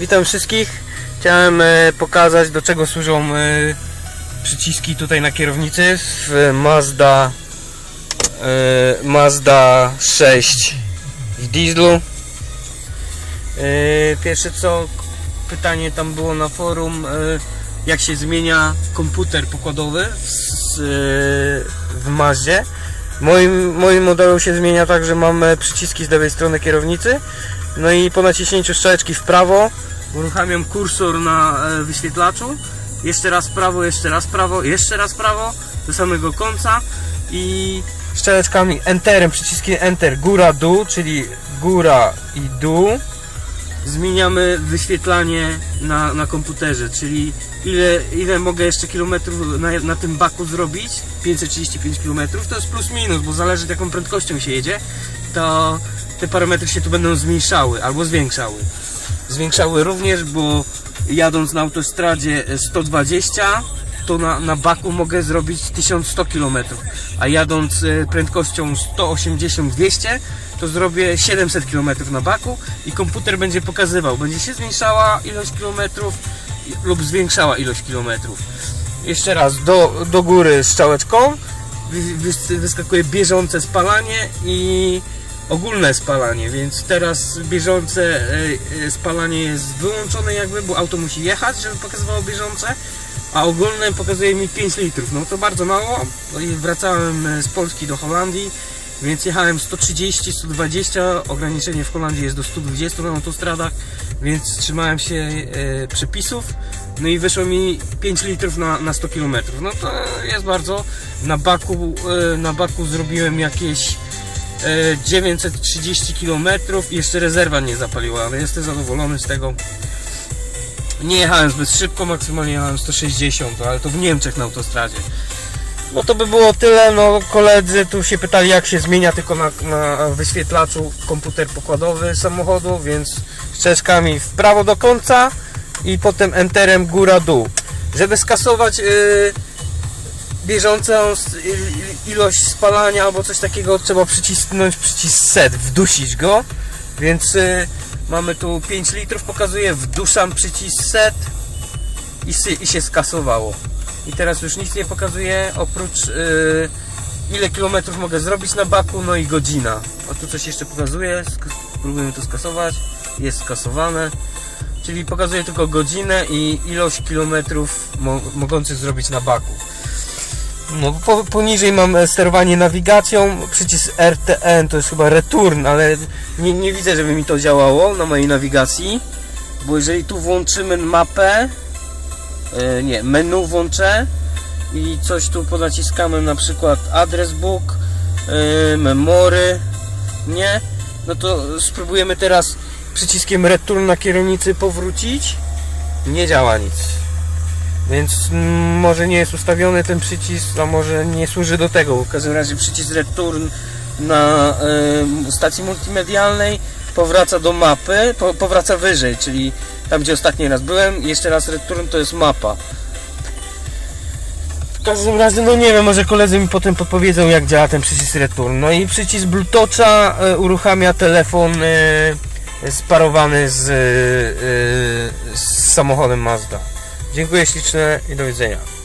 Witam wszystkich. Chciałem e, pokazać do czego służą e, przyciski tutaj na kierownicy w Mazda e, Mazda 6 w dieslu. Pierwsze co pytanie tam było na forum jak się zmienia komputer pokładowy w, w Mazdzie. Moim, moim modelu się zmienia tak, że mamy przyciski z lewej strony kierownicy no i po naciśnięciu strzałeczki w prawo uruchamiam kursor na e, wyświetlaczu. Jeszcze raz prawo, jeszcze raz prawo, jeszcze raz prawo do samego końca i strzałeczkami enterem, przyciskiem enter góra dół, czyli góra i dół zmieniamy wyświetlanie na, na komputerze, czyli ile, ile mogę jeszcze kilometrów na, na tym baku zrobić, 535 km, to jest plus minus, bo zależy jaką prędkością się jedzie, to te parametry się tu będą zmniejszały albo zwiększały. Zwiększały również, bo jadąc na autostradzie 120 to na, na baku mogę zrobić 1100 km, a jadąc e, prędkością 180-200 to zrobię 700 km na baku i komputer będzie pokazywał, będzie się zmniejszała ilość kilometrów lub zwiększała ilość kilometrów. Jeszcze raz, do, do góry strzałeczką wy, wy, wyskakuje bieżące spalanie i ogólne spalanie, więc teraz bieżące e, e, spalanie jest wyłączone jakby, bo auto musi jechać, żeby pokazywało bieżące, a ogólne pokazuje mi 5 litrów. No to bardzo mało. No wracałem e, z Polski do Holandii, więc jechałem 130, 120, ograniczenie w Holandii jest do 120 na autostradach, więc trzymałem się e, przepisów. No i wyszło mi 5 litrów na, na 100 km. No to jest bardzo. Na baku, e, na baku zrobiłem jakieś e, 930 km i jeszcze rezerwa nie zapaliła, ale jestem zadowolony z tego. Nie jechałem zbyt szybko, maksymalnie jechałem 160, ale to w Niemczech na autostradzie. No to by było tyle, no koledzy tu się pytali jak się zmienia tylko na, na wyświetlaczu komputer pokładowy samochodu, więc ścieżkami w prawo do końca i potem enterem góra dół. Żeby skasować yy, bieżącą i- ilość spalania albo coś takiego trzeba przycisnąć przycisk set, wdusić go, więc yy, mamy tu 5 litrów, pokazuje wduszam przycisk set i, sy- i się skasowało. I teraz już nic nie pokazuje oprócz yy, ile kilometrów mogę zrobić na baku, no i godzina. A tu coś jeszcze pokazuje, spróbujemy to skasować, jest skasowane. Czyli pokazuje tylko godzinę i ilość kilometrów mo mogących zrobić na baku. No, po, poniżej mam e, sterowanie nawigacją, przycisk RTN to jest chyba return, ale nie, nie widzę, żeby mi to działało na mojej nawigacji. Bo jeżeli tu włączymy mapę, e, nie, menu włączę i coś tu ponaciskamy, na przykład adres book, e, memory, nie, no to spróbujemy teraz przyciskiem return na kierownicy powrócić. Nie działa nic. Więc mm, może nie jest ustawiony ten przycisk, a może nie służy do tego. W każdym razie przycisk return na y, stacji multimedialnej powraca do mapy, po, powraca wyżej, czyli tam gdzie ostatni raz byłem. Jeszcze raz return to jest mapa. W każdym razie, no nie wiem, może koledzy mi potem podpowiedzą jak działa ten przycisk return. No i przycisk Bluetootha y, uruchamia telefon y, sparowany z, y, y, z samochodem Mazda. Dziękuję śliczne i do widzenia.